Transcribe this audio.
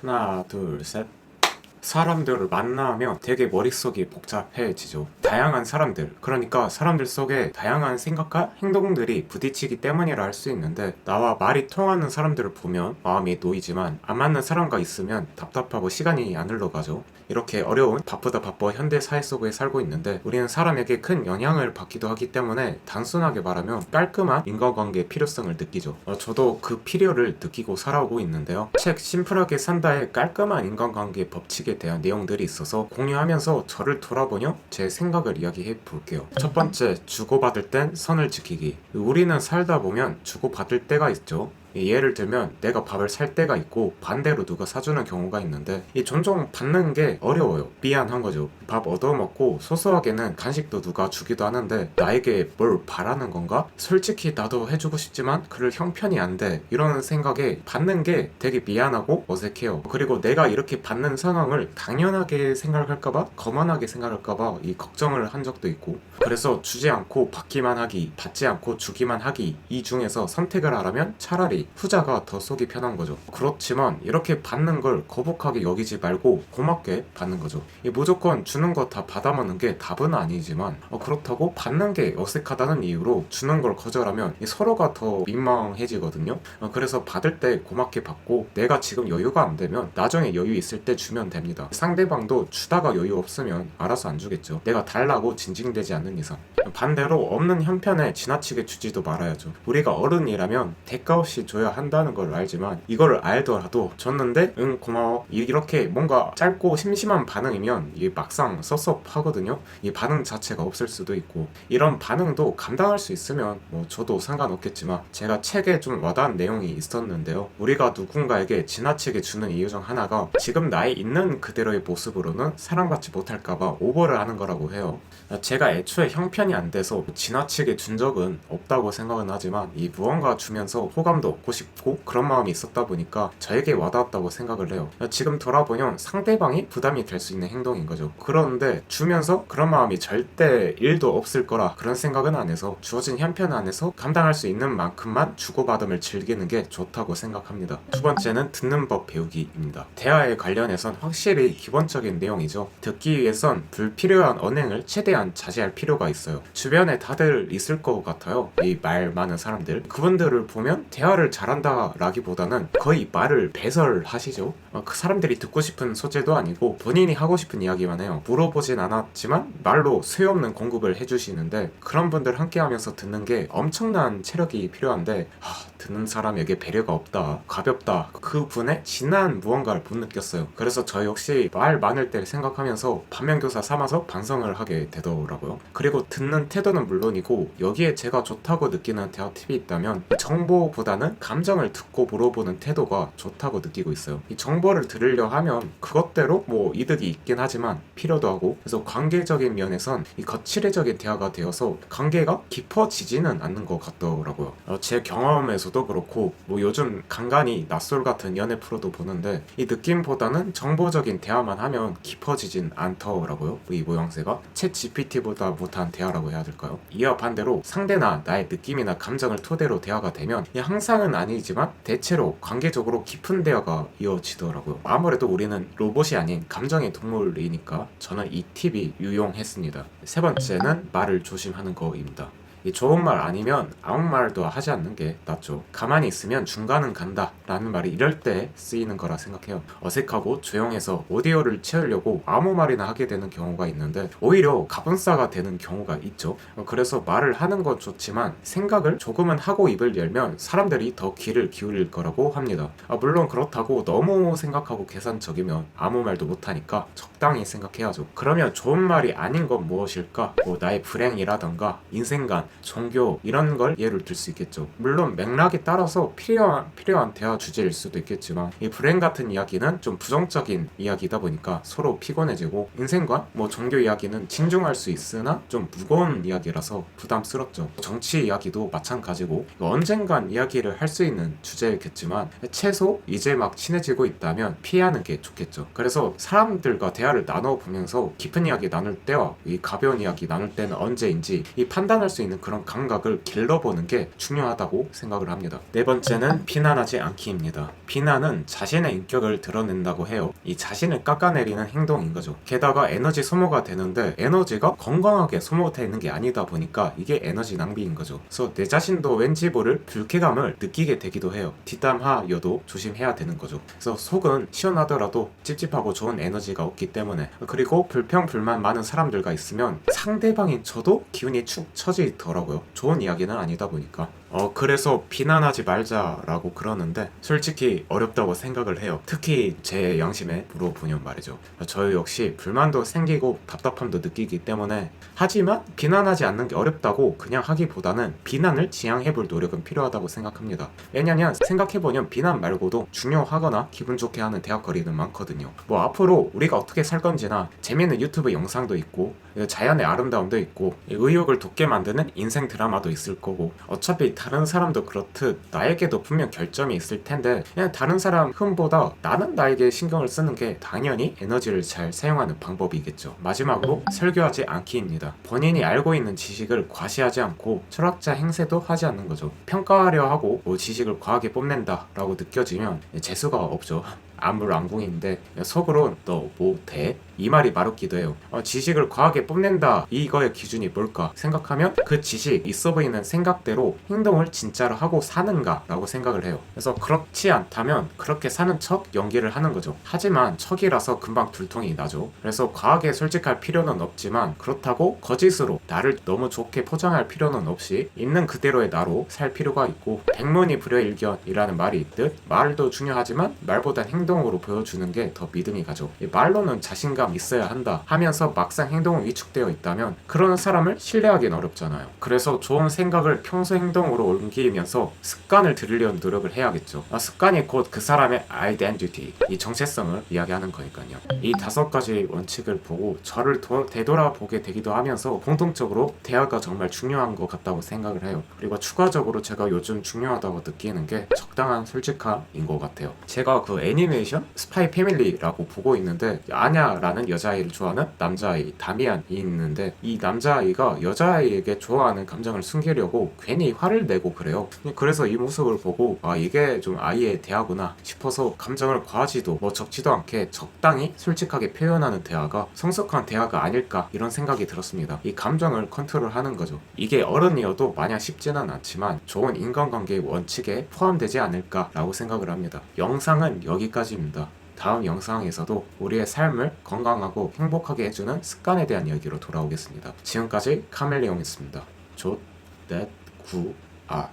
하나, 둘, 셋. 사람들을 만나면 되게 머릿속이 복잡해지죠. 다양한 사람들, 그러니까 사람들 속에 다양한 생각과 행동들이 부딪히기 때문이라 할 수 있는데 나와 말이 통하는 사람들을 보면 마음이 놓이지만 안 맞는 사람과 있으면 답답하고 시간이 안 흘러가죠. 이렇게 어려운 바쁘다 바빠 현대 사회 속에 살고 있는데 우리는 사람에게 큰 영향을 받기도 하기 때문에 단순하게 말하면 깔끔한 인간관계의 필요성을 느끼죠. 어, 저도 그 필요를 느끼고 살아오고 있는데요. 책 심플하게 산다의 깔끔한 인간관계 법칙에 대한 내용들이 있어서 공유하면서 저를 돌아보며 제 생각 을 이야기해 볼게요. 첫 번째, 주고받을 땐 선을 지키기. 우리는 살다 보면 주고받을 때가 있죠. 예를 들면 내가 밥을 살 때가 있고 반대로 누가 사주는 경우가 있는데 이 종종 받는 게 어려워요. 미안한 거죠. 밥 얻어먹고 소소하게는 간식도 누가 주기도 하는데 나에게 뭘 바라는 건가? 솔직히 나도 해주고 싶지만 그럴 형편이 안 돼. 이런 생각에 받는 게 되게 미안하고 어색해요. 그리고 내가 이렇게 받는 상황을 당연하게 생각할까봐? 거만하게 생각할까봐 이 걱정을 한 적도 있고. 그래서 주지 않고 받기만 하기 받지 않고 주기만 하기 이 중에서 선택을 하라면 차라리 후자가 더 속이 편한 거죠. 그렇지만 이렇게 받는 걸 거북하게 여기지 말고 고맙게 받는 거죠. 이 무조건 주는 거 다 받아먹는 게 답은 아니지만 어, 그렇다고 받는 게 어색하다는 이유로 주는 걸 거절하면 이 서로가 더 민망해지거든요. 어, 그래서 받을 때 고맙게 받고 내가 지금 여유가 안 되면 나중에 여유 있을 때 주면 됩니다. 상대방도 주다가 여유 없으면 알아서 안 주겠죠. 내가 달라고 징징대지 않는 이상. 반대로 없는 형편에 지나치게 주지도 말아야죠. 우리가 어른이라면 대가 없이 줘야 한다는 걸 알지만 이거를 알더라도 줬는데 응 고마워 이렇게 뭔가 짧고 심심한 반응이면 이게 막상 섭섭하거든요. 이 반응 자체가 없을 수도 있고 이런 반응도 감당할 수 있으면 뭐 저도 상관없겠지만 제가 책에 좀 와닿은 내용이 있었는데요. 우리가 누군가에게 지나치게 주는 이유 중 하나가 지금 나의 있는 그대로의 모습으로는 사랑받지 못할까봐 오버를 하는 거라고 해요. 제가 애초에 형편이 안 돼서 지나치게 준 적은 없다고 생각은 하지만 이 무언가 주면서 호감도 얻고 싶고 그런 마음이 있었다 보니까 저에게 와닿았다고 생각을 해요. 지금 돌아보면 상대방이 부담이 될 수 있는 행동인 거죠. 그런데 주면서 그런 마음이 절대 일도 없을 거라 그런 생각은 안 해서 주어진 형편 안에서 감당할 수 있는 만큼만 주고받음을 즐기는 게 좋다고 생각합니다. 두 번째는 듣는 법 배우기입니다. 대화에 관련해선 확실히 기본적인 내용이죠. 듣기 위해선 불필요한 언행을 최대한 자제할 필요가 있어요. 주변에 다들 있을 것 같아요. 이 말 많은 사람들. 그분들을 보면 대화를 잘한다라기보다는 거의 말을 배설하시죠. 어, 그 사람들이 듣고 싶은 소재도 아니고 본인이 하고 싶은 이야기만 해요. 물어보진 않았지만 말로 수요없는 공급을 해주시는데 그런 분들 함께하면서 듣는 게 엄청난 체력이 필요한데 하, 듣는 사람에게 배려가 없다, 가볍다. 그 분의 진한 무언가를 못 느꼈어요. 그래서 저 역시 말 많을 때를 생각하면서 반면교사 삼아서 반성을 하게 되더라고요. 그리고 듣는 태도는 물론이고 여기에 제가 좋다고 느끼는 대화 팁이 있다면 정보보다는 감정을 듣고 물어보는 태도가 좋다고 느끼고 있어요. 이 정보를 들으려 하면 그것대로 뭐 이득이 있긴 하지만 필요도 하고 그래서 관계적인 면에선 이 거칠해적인 대화가 되어서 관계가 깊어지지는 않는 것 같더라고요. 어, 제 경험에서도 그렇고 뭐 요즘 간간히 낯설 같은 연애 프로도 보는데 이 느낌보다는 정보적인 대화만 하면 깊어지진 않더라고요. 이 모양새가 챗 GPT보다 못한 대화라고 해야 될까요? 이와 반대로 상대나 나의 느낌이나 감정을 토대로 대화가 되면 이 항상은 아니지만 대체로 관계적으로 깊은 대화가 이어지더라고요. 아무래도 우리는 로봇이 아닌 감정의 동물이니까 저는 이 팁이 유용했습니다. 세 번째는 말을 조심하는 거입니다. 이 좋은 말 아니면 아무 말도 하지 않는 게 낫죠. 가만히 있으면 중간은 간다 라는 말이 이럴 때 쓰이는 거라 생각해요. 어색하고 조용해서 오디오를 채우려고 아무 말이나 하게 되는 경우가 있는데 오히려 가분싸가 되는 경우가 있죠. 어, 그래서 말을 하는 건 좋지만 생각을 조금은 하고 입을 열면 사람들이 더 귀를 기울일 거라고 합니다. 아, 물론 그렇다고 너무 생각하고 계산적이면 아무 말도 못하니까 적당히 생각해야죠. 그러면 좋은 말이 아닌 건 무엇일까? 뭐 나의 불행이라던가 인생관, 종교 이런 걸 예를 들 수 있겠죠. 물론 맥락에 따라서 필요한 필요한 대화 주제일 수도 있겠지만 이 불행 같은 이야기는 좀 부정적인 이야기다 보니까 서로 피곤해지고 인생관, 뭐 종교 이야기는 진중할 수 있으나 좀 무거운 이야기라서 부담스럽죠. 정치 이야기도 마찬가지고 언젠간 이야기를 할 수 있는 주제겠지만 최소 이제 막 친해지고 있다면 피하는 게 좋겠죠. 그래서 사람들과 대화를 나눠 보면서 깊은 이야기 나눌 때와 이 가벼운 이야기 나눌 때는 언제인지 이 판단할 수 있는 그런 감각을 길러보는 게 중요하다고 생각을 합니다. 네 번째는 비난하지 않기입니다. 비난은 자신의 인격을 드러낸다고 해요. 이 자신을 깎아내리는 행동인 거죠. 게다가 에너지 소모가 되는데 에너지가 건강하게 소모되는 게 아니다 보니까 이게 에너지 낭비인 거죠. 그래서 내 자신도 왠지 모를 불쾌감을 느끼게 되기도 해요. 뒷담화여도 조심해야 되는 거죠. 그래서 속은 시원하더라도 찝찝하고 좋은 에너지가 없기 때문에 그리고 불평 불만 많은 사람들과 있으면 상대방인 저도 기운이 축 처지 더라고요. 좋은 이야기는 아니다 보니까. 어 그래서 비난하지 말자라고 그러는데 솔직히 어렵다고 생각을 해요. 특히 제 양심에 물어보면 말이죠. 저 역시 불만도 생기고 답답함도 느끼기 때문에 하지만 비난하지 않는 게 어렵다고 그냥 하기보다는 비난을 지향해볼 노력은 필요하다고 생각합니다. 왜냐면 생각해보면 비난 말고도 중요하거나 기분 좋게 하는 대학거리는 많거든요. 뭐 앞으로 우리가 어떻게 살 건지나 재미있는 유튜브 영상도 있고 자연의 아름다움도 있고 의욕을 돋게 만드는 인생 드라마도 있을 거고 어차피 다른 사람도 그렇듯 나에게도 분명 결점이 있을 텐데 그냥 다른 사람 흠보다 나는 나에게 신경을 쓰는 게 당연히 에너지를 잘 사용하는 방법이겠죠. 마지막으로 설교하지 않기입니다. 본인이 알고 있는 지식을 과시하지 않고 철학자 행세도 하지 않는 거죠. 평가하려 하고 뭐 지식을 과하게 뽐낸다라고 느껴지면 재수가 없죠. 안물안궁인데 속으로 너 못해 이 말이 말없기도 해요. 어, 지식을 과하게 뽐낸다 이거의 기준이 뭘까 생각하면 그 지식 있어 보이는 생각대로 행동을 진짜로 하고 사는가라고 생각을 해요. 그래서 그렇지 않다면 그렇게 사는 척 연기를 하는 거죠. 하지만 척이라서 금방 둘통이 나죠. 그래서 과하게 솔직할 필요는 없지만 그렇다고 거짓으로 나를 너무 좋게 포장할 필요는 없이 있는 그대로의 나로 살 필요가 있고 백문이 불여일견이라는 말이 있듯 말도 중요하지만 말보단 행동으로 보여주는 게 더 믿음이 가죠. 이 말로는 자신감 있어야 한다 하면서 막상 행동은 위축되어 있다면 그런 사람을 신뢰하기는 어렵잖아요. 그래서 좋은 생각을 평소 행동으로 옮기면서 습관을 들이려는 노력을 해야겠죠. 아, 습관이 곧 그 사람의 아이덴티티, 이 정체성을 이야기하는 거니까요. 이 다섯 가지 원칙을 보고 저를 도, 되돌아보게 되기도 하면서 공통적으로 대화가 정말 중요한 것 같다고 생각을 해요. 그리고 추가적으로 제가 요즘 중요하다고 느끼는 게 적당한 솔직함인 것 같아요. 제가 그 애니메이션 스파이 패밀리라고 보고 있는데 아냐라 는 여자아이를 좋아하는 남자아이 다미안이 있는데 이 남자아이가 여자아이에게 좋아하는 감정을 숨기려고 괜히 화를 내고 그래요. 그래서 이 모습을 보고 아 이게 좀 아이의 대화구나 싶어서 감정을 과하지도 뭐 적지도 않게 적당히 솔직하게 표현하는 대화가 성숙한 대화가 아닐까 이런 생각이 들었습니다. 이 감정을 컨트롤하는 거죠. 이게 어른이어도 마냥 쉽지는 않지만 좋은 인간관계의 원칙에 포함되지 않을까라고 생각을 합니다. 영상은 여기까지입니다. 다음 영상에서도 우리의 삶을 건강하고 행복하게 해주는 습관에 대한 이야기로 돌아오겠습니다. 지금까지 카멜레온이었습니다. 조, 넷, 구, 아.